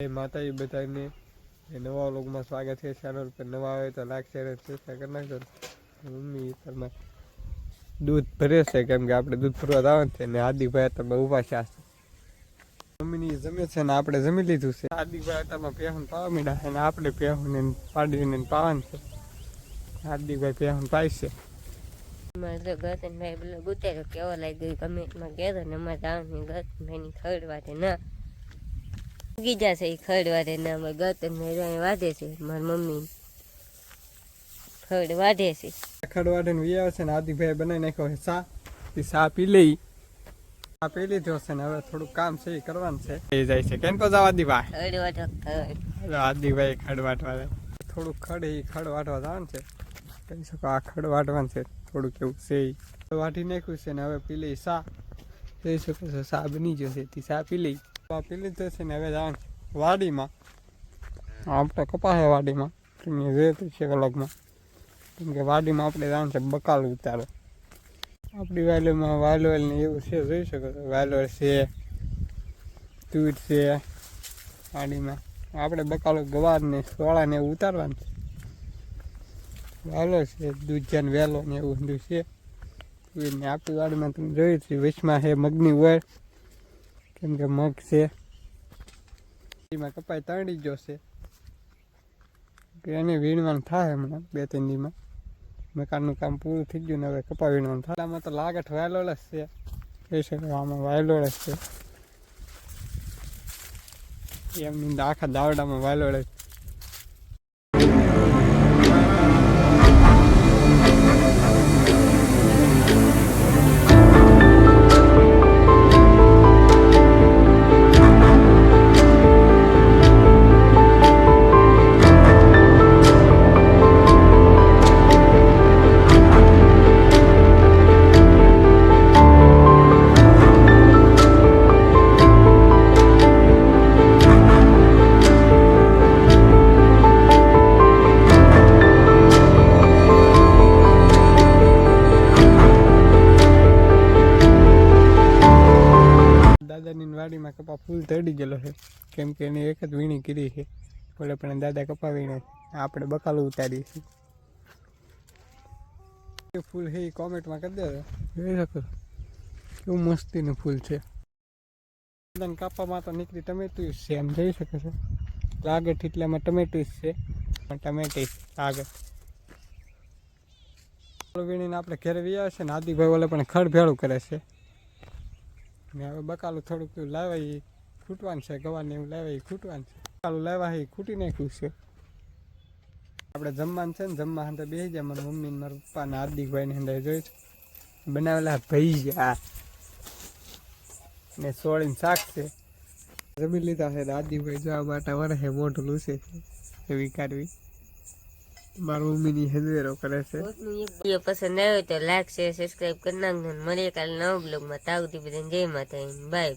જય માતાજી બધાને એ નવા વ્લોગમાં સ્વાગત છે. ચેનલ પર નવા આવે તો લાઈક શેર સબસ્ક્રાઈબ કરી નાખજો. મમ્મી તમે દૂધ ભરે છે કેમ કે આપણે દૂધ ભરવા જવાનું છે ને હાર્દિકભાઈ તમે ઊભા છે મમ્મીની જમે છે ને આપણે જમી લીધું છે. હાર્દિકભાઈ તમે પહેણ પાવા મીડા છે ને આપણે પહેણ ને પાડીને પાવાનું છે. હાર્દિકભાઈ પહેણ પાય છે. મારે તો ગતનભાઈ પેલો ગુતેરો કેવો લાગ્યો કમેન્ટમાં કહેતો ને અમારે આવની ગતનભાઈની ખડવાટે ના. ઉગી જશે એ ખડવાટે ને અમે ગત અહીં વાઢે છે મારી મમ્મી. ખડ વાઢે છે. ખડ વાઢે ને આવે છે ને આદિભાઈ બનાવી નાખ્યો છે સા એ સા પી લઈ. સા પી લીધો છે ને હવે થોડું કામ છે એ કરવાનું છે. એ જાય છે. કેમ તો જવા દીવા ખડ. હાલો આદિભાઈ ખડ વાટવા થોડું ખડ એ ખડ વાટવા જવાનું છે. કહી શકો આ ખડ વાટવાનું છે. થોડુંક એવું છે. વાટી નાખ્યું છે ને હવે પી લઈ સા કહી શકો છો સા બની ગયો છે. તે સા પી લઈ. પી લીધો હવે જવાનું વાડીમાં. આપણે કપાસે વાડીમાં તમે જોયું છે અલગમાં. કેમ કે વાડીમાં આપણે જવાનું છે બકાલ ઉતારો. આપણી વાલોમાં વાયલોલ ને એવું છે, જોઈ શકો છો, વાલોલ છે, તુર છે વાડીમાં. આપણે બકાલો ગવાર ને સોળા ને એવું ઉતારવાનું છે. વાલો છે દૂધિયા ને વેલો ને એવું બધું છે. આપણી વાડીમાં તમે જોયું છે વચમાં છે, મગની વર. કેમ કે મગ છે. એમાં કપાઈ તળી ગયો છે. એને વીણવાનું થાય હમણાં, બે ત્રણ દીમાં. મકાનનું કામ પૂરું થઈ ગયું ને હવે કપા વીણવાનું થાય. આમાં તો લાગઠ વાયલોળ જ છે. કહી શકો આમાં વાયલોળ જ છે. એમની આખા દાવડામાં વાયલો જ વાડીમાં કપા ફૂલ તડી ગયેલો છે. કેમ કે એની એક જ વીણી કરી છે. ભલે પણ દાદા કપા વીણે આપણે બકાલું ઉતારીએ છીએ. ફૂલ છે એ કોમેન્ટમાં કરી દેજો. જોઈ શકો કેવું મસ્તીનું ફૂલ છે. કાપામાં તો નીકળી ટમેટું છે એમ જોઈ શકે છે. લાગે ઠીટલામાં ટમેટું છે. પણ ટમેટી લાગે. વીણીને આપણે ઘરે વ્યા છે ને આદિભાઈ ઓલે પણ ખડ ભેળું કરે છે. ને હવે બકાલું થોડુંક લાવ્યા ખૂટવાનું છે ગવાને એવું લાવ્યા ખૂટવાનું છે. બકાલું એ ખૂટી નાખ્યું છે. આપણે જમવાનું છે ને, જમવા હાથે બેસી જાય મારા મમ્મી ને મારા પપ્પા ને હાર્દિકભાઈ ને હાથે જોઈ છે. બનાવેલા ભૈયા ને સોળીને શાક છે. જમી લીધા છે. હાર્દિકભાઈ જવા માટે વરસે મોઢું લૂસે એવી કાઢવી. મારા મમ્મીની હેદવેરો કરે છે. વીડિયો પસંદ આવ્યો તો લાઈક શેર સબસ્ક્રાઈબ કરી નાખજો મળીએ કાલે નવા બ્લોગમાં તાવથી બધાને જય માતા બાય